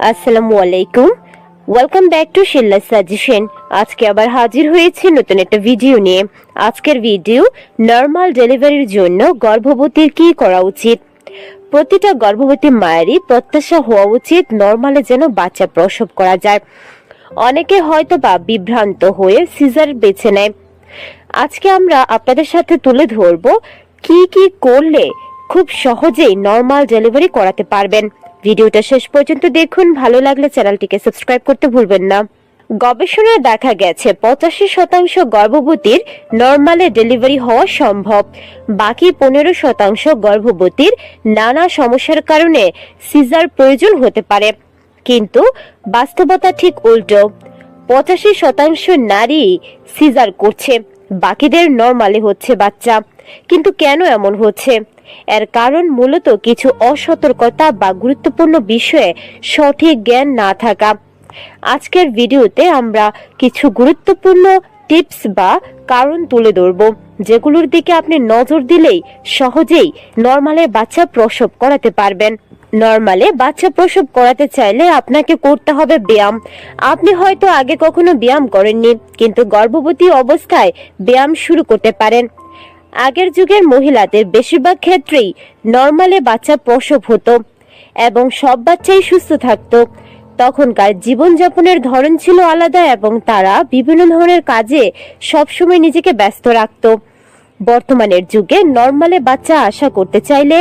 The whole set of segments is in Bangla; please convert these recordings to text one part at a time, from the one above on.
আসসালামু আলাইকুম। ওয়েলকাম ব্যাক টু শিল্লা সাজেশন আজকে আবার হাজির হয়েছি নতুন একটা ভিডিও নিয়ে। আজকের ভিডিও নর্মাল ডেলিভারির জন্য গর্ভবতীর কি করা উচিত? প্রতিটা গর্ভবতী মায়েরই প্রত্যাশা হওয়া উচিত নর্মালে যেন বাচ্চা প্রসব করা যায়। অনেকে হয়তো বা বিভ্রান্ত হয়ে সিজার বেছে নেয়। আজকে আমরা আপনাদের সাথে তুলে ধরব, কি কি করলে খুব সহজেই নর্মাল ডেলিভারি করাতে পারবেন। ভিডিওটা শেষ পর্যন্ত দেখুন। ভালো লাগলে চ্যানেলটিকে সাবস্ক্রাইব করতে ভুলবেন না। গবেষণায় দেখা গেছে, পঁচাশি শতাংশ গর্ভবতীর নর্মালে ডেলিভারি হওয়া সম্ভব। বাকি পনেরো শতাংশ গর্ভবতীর নানা সমস্যার কারণে সিজার প্রয়োজন হতে পারে। কিন্তু বাস্তবতা ঠিক উল্টো। পঁচাশি শতাংশ নারী সিজার করছে, বাকিদের নর্মালে হচ্ছে বাচ্চা। কিন্তু কেন এমন হচ্ছে? এর কারণ মূলত কিছু অসতর্কতা বা গুরুত্বপূর্ণ বিষয়ে সঠিক জ্ঞান না থাকা। আজকের ভিডিওতে আমরা কিছু গুরুত্বপূর্ণ টিপস বা কারণ তুলে ধরব, যেগুলোর দিকে আপনি নজর দিলেই সহজেই নর্মালে বাচ্চা প্রসব করাতে পারবেন। নর্মালে বাচ্চা প্রসব করাতে চাইলে আপনাকে করতে হবে ব্যায়াম। আপনি হয়তো আগে কখনো ব্যায়াম করেননি, কিন্তু গর্ভবতী অবস্থায় ব্যায়াম শুরু করতে পারেন। আগের যুগের মহিলাদের বেশিরভাগ ক্ষেত্রেই নর্মালে বাচ্চা প্রসব হতো এবং সব বাচ্চাই সুস্থ থাকত। তখনকার জীবনযাপনের ধরন ছিল আলাদা এবং তারা বিভিন্ন ধরনের কাজে সবসময় নিজেকে ব্যস্ত রাখত। বর্তমানের যুগে নর্মালে বাচ্চা আশা করতে চাইলে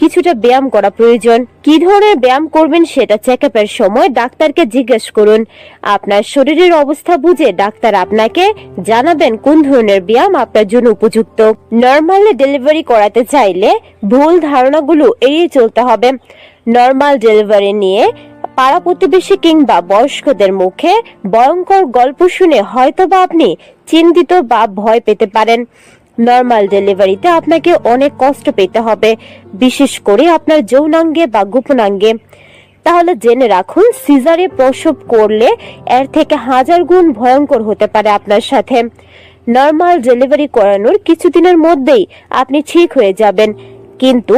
কিছুটা ব্যায়াম করা প্রয়োজন। কি ধরনের ব্যায়াম করবেন সেটা চেক আপের সময় ডাক্তারকে জিজ্ঞেস করুন। আপনার শরীরের অবস্থা বুঝে ডাক্তার আপনাকে জানাবেন কোন ধরনের ব্যায়াম আপনার জন্য উপযুক্ত। নর্মালি ডেলিভারি করাতে চাইলে ভুল ধারণাগুলো এড়িয়ে চলতে হবে। নর্মাল ডেলিভারি নিয়ে পাড়া প্রতিবেশী কিংবা বয়স্কদের মুখে ভয়ঙ্কর গল্প শুনে হয়তোবা আপনি চিন্তিত বা ভয় পেতে পারেন। নর্মাল ডেলিভারিতে আপনাকে অনেক কষ্ট পেতে হবে, বিশেষ করে আপনার যৌনাঙ্গে বা গোপনাঙ্গে। তাহলে জেনে রাখুন, সিজারে প্রসব করলে এর থেকে হাজার গুণ ভয়ঙ্কর হতে পারে আপনার সাথে। নর্মাল ডেলিভারি করানোর কিছুদিনের মধ্যেই আপনি ঠিক হয়ে যাবেন। কিন্তু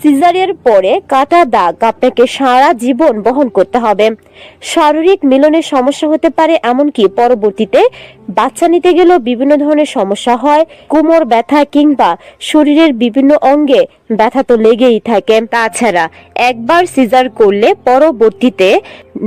সিজারের পরে কাটা দাগ আপনাকে সারা জীবন বহন করতে হবে। শারীরিক মিলনের সমস্যা হতে পারে এমনকি পরবর্তীতে বাচ্চা নিতে গেলেও বিভিন্ন ধরনের সমস্যা হয়। কোমর ব্যথা কিংবা শরীরের বিভিন্ন অঙ্গে ব্যথা তো লেগেই থাকে। তাছাড়া একবার সিজার করলে পরবর্তীতে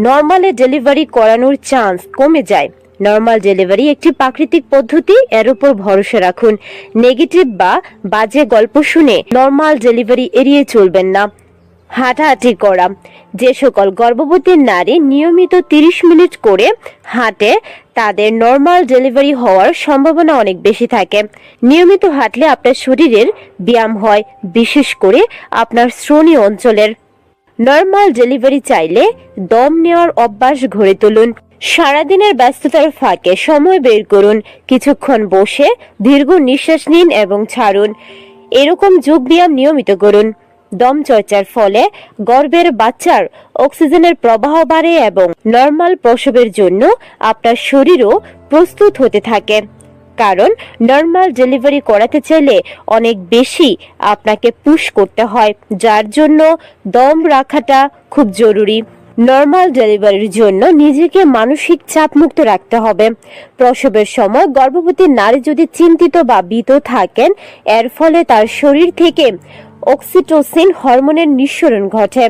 নর্মালে ডেলিভারি করানোর চান্স কমে যায়। নর্মাল ডেলিভারি একটি প্রাকৃতিক পদ্ধতি, এর উপর ভরসা রাখুন। নেগেটিভ বা বাজে গল্প শুনে নর্মাল ডেলিভারি এড়িয়ে চলবেন না। হাঁটাহাঁটি করা। যে সকল গর্ভবতী নারী নিয়মিত 30 মিনিট করে হাঁটে, তাদের নর্মাল ডেলিভারি হওয়ার সম্ভাবনা অনেক বেশি থাকে। নিয়মিত হাঁটলে আপনার শরীরের ব্যায়াম হয়, বিশেষ করে আপনার শ্রোণী অঞ্চলের। নর্মাল ডেলিভারি চাইলে দম নেওয়ার অভ্যাস গড়ে তুলুন। সারাদিনের ব্যস্ততার ফাঁকে সময় বের করুন, কিছুক্ষণ বসে দীর্ঘ নিঃশ্বাস নিন এবং ছাড়ুন। এরকম যোগ ব্যায়াম নিয়মিত করুন। দম চর্চার ফলে গর্ভের বাচ্চার অক্সিজেনের প্রবাহ বাড়ে এবং নর্মাল প্রসবের জন্য আপনার শরীরও প্রস্তুত হতে থাকে। কারণ নর্মাল ডেলিভারি করাতে চাইলে অনেক বেশি আপনাকে পুশ করতে হয়, যার জন্য দম রাখাটা খুব জরুরি। নর্মাল ডেলিভারির জন্য নিজেকে মানসিক চাপ মুক্ত রাখতে হবে। প্রসবের সময় গর্ভবতী নারী যদি চিন্তিত বা ভীত থাকেন, এর ফলে তার শরীর থেকে অক্সিটোসিন হরমোনের নিঃসরণ ঘটে।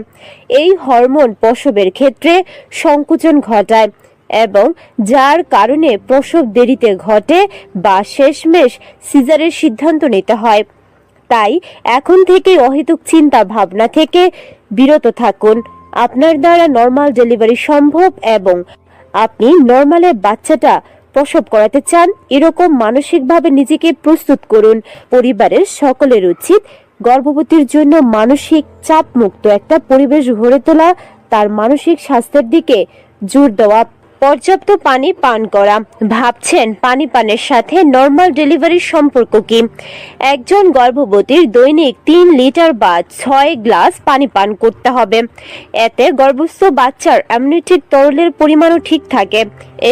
এই হরমোন প্রসবের ক্ষেত্রে সংকুচন ঘটায় এবং যার কারণে প্রসব দেরিতে ঘটে বা শেষমেশ সিজারের সিদ্ধান্ত নিতে হয়। তাই এখন থেকে অহেতুক চিন্তা ভাবনা থেকে বিরত থাকুন। আপনার দ্বারা নর্মাল ডেলিভারি সম্ভব এবং আপনি নর্মালে বাচ্চাটা প্রসব করাতে চান, এরকম মানসিকভাবে নিজেকে প্রস্তুত করুন। পরিবারের সকলের উচিত গর্ভবতীর জন্য মানসিক চাপমুক্ত একটা পরিবেশ গড়ে তোলা, তার মানসিক স্বাস্থ্যের দিকে জোর দেওয়া। পর্যাপ্ত পানি পান করা। ভাবছেন পানি পানের সাথে নর্মাল ডেলিভারির সম্পর্ক কি? একজন গর্ভবতীর দৈনিক তিন লিটার বা ছয় গ্লাস পানি পান করতে হবে। এতে গর্ভস্থ বাচ্চার অ্যামনিটিক তরলের পরিমাণও ঠিক থাকে।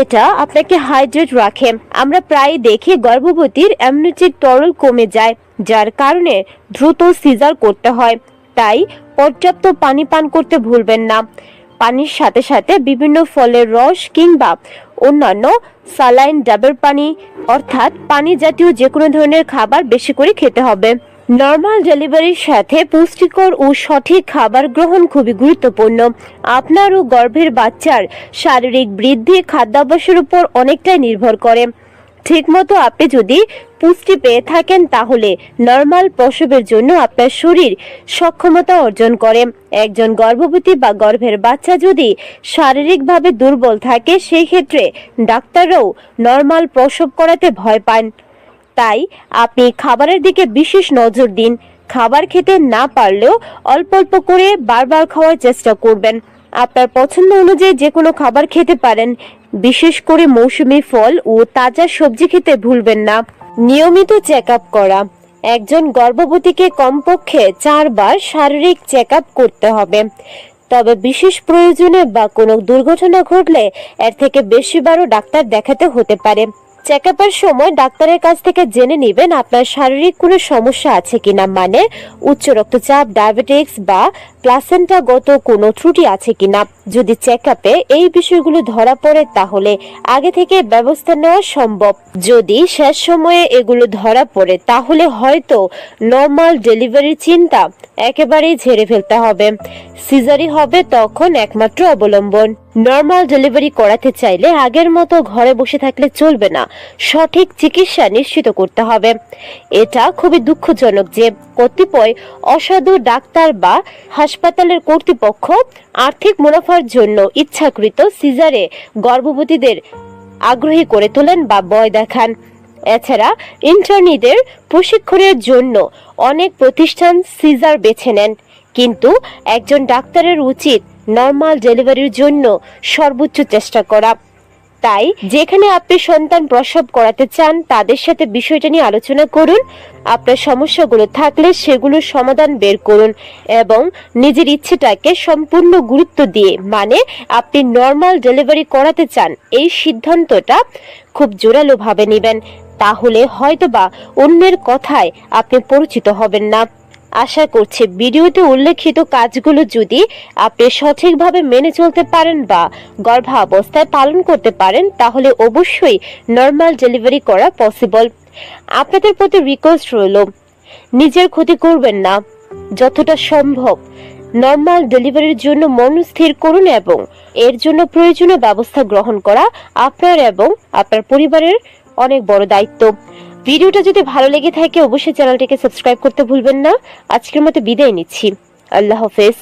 এটা আপনাকে হাইড্রেট রাখে। আমরা প্রায় দেখি গর্ভবতীর অ্যামনিটিক তরল কমে যায়, যার কারণে দ্রুত সিজার করতে হয়। তাই পর্যাপ্ত পানি পান করতে ভুলবেন না। পানির সাথে সাথে বিভিন্ন ফলের রস কিংবা অন্যান্য সালাইন ডাবের পানি, অর্থাৎ পানি জাতীয় যে কোনো ধরনের খাবার বেশি করে খেতে হবে। নর্মাল ডেলিভারির সাথে পুষ্টিকর ও সঠিক খাবার গ্রহণ খুবই গুরুত্বপূর্ণ। আপনার ও গর্ভের বাচ্চার শারীরিক বৃদ্ধি খাদ্যাভ্যাসের উপর অনেকটাই নির্ভর করে। ঠিকমতো আপনি যদি পুষ্টি পেয়ে থাকেন, তাহলে নর্মাল প্রসবের জন্য আপনার শরীর সক্ষমতা অর্জন করে। একজন গর্ভবতী বা গর্ভের বাচ্চা যদি শারীরিকভাবে দুর্বল থাকে সেই ক্ষেত্রে ডাক্তাররাও নর্মাল প্রসব করাতে ভয় পান। তাই আপনি খাবারের দিকে বিশেষ নজর দিন। খাবার খেতে না পারলেও অল্প অল্প করে বারবার খাওয়ার চেষ্টা করবেন। আপনার পছন্দ অনুযায়ী যে কোনো খাবার খেতে পারেন। বিশেষ করে মৌসুমি ফল ও তাজা সবজি খেতে ভুলবেন না। নিয়মিত চেক করা। একজন গর্ভবতীকে কমপক্ষে চারবার শারীরিক চেক করতে হবে। তবে বিশেষ প্রয়োজনে বা কোনো দুর্ঘটনা ঘটলে এর থেকে বেশিবারও ডাক্তার দেখাতে হতে পারে। চেক আপের সময় ডাক্তারের কাছ থেকে জেনে নেবেন আপনার শারীরিক কোনো সমস্যা আছে কিনা মানে উচ্চ রক্তচাপ ডায়াবেটিক্স বা প্লাসেন্টাগত কোনো ত্রুটি আছে কিনা। যদি চেক আপে এই বিষয়গুলো ধরা পড়ে, তাহলে আগে থেকে ব্যবস্থা নেওয়া সম্ভব। যদি শেষ সময়ে এগুলো ধরা পড়ে, তাহলে হয়তো নর্মাল ডেলিভারির চিন্তা একেবারেই ঝেড়ে ফেলতে হবে। সিজারি হবে তখন একমাত্র অবলম্বন। নর্মাল ডেলিভারি করাতে চাইলে আগের মতো ঘরে বসে থাকলে চলবে না। সঠিক চিকিৎসা নিশ্চিত করতে হবে। এটা খুবই দুঃখজনক যে কতিপয় অসাধু ডাক্তার বা হাসপাতালের কর্তৃপক্ষ আর্থিক মুনাফার জন্য ইচ্ছাকৃত সিজারে গর্ভবতীদের আগ্রহী করে তোলেন বা বয় দেখান। এছাড়া ইন্টার্নিদের প্রশিক্ষণের জন্য অনেক প্রতিষ্ঠান সিজার বেছে নেন। কিন্তু একজন ডাক্তারের উচিত নর্মাল ডেলিভারির জন্য সর্বোচ্চ চেষ্টা করা। তাই যেখানে আপনি সন্তান প্রসব করাতে চান, তাদের সাথে বিষয়টা নিয়ে আলোচনা করুন। আপনার সমস্যাগুলো থাকলে সেগুলোর সমাধান বের করুন এবং নিজের ইচ্ছেটাকে সম্পূর্ণ গুরুত্ব দিয়ে মানে আপনি নর্মাল ডেলিভারি করাতে চান, এই সিদ্ধান্তটা খুব জোরালোভাবে নেবেন। তাহলে হয়তোবা অন্যের কথায় আপনি পরিচিত হবেন না। আশা করছি ভিডিওতে উল্লেখিত কাজগুলো যদি আপনি সঠিকভাবে মেনে চলতে পারেন বা গর্ভাবস্থায় পালন করতে পারেন, তাহলে অবশ্যই নর্মাল ডেলিভারি করা পসিবল আপনাদের প্রতি রিকোয়েস্ট রইল, নিজের ক্ষতি করবেন না, যতটা সম্ভব নর্মাল ডেলিভারির জন্য মন স্থির করুন এবং এর জন্য প্রয়োজনীয় ব্যবস্থা গ্রহণ করা আপনার এবং আপনার পরিবারের অনেক বড় দায়িত্ব। ভিডিওটা যদি ভালো লেগে থাকে, অবশ্যই চ্যানেলটিকে সাবস্ক্রাইব করতে ভুলবেন না। আজকের মতো বিদায় নিচ্ছি। আল্লাহ হাফেজ।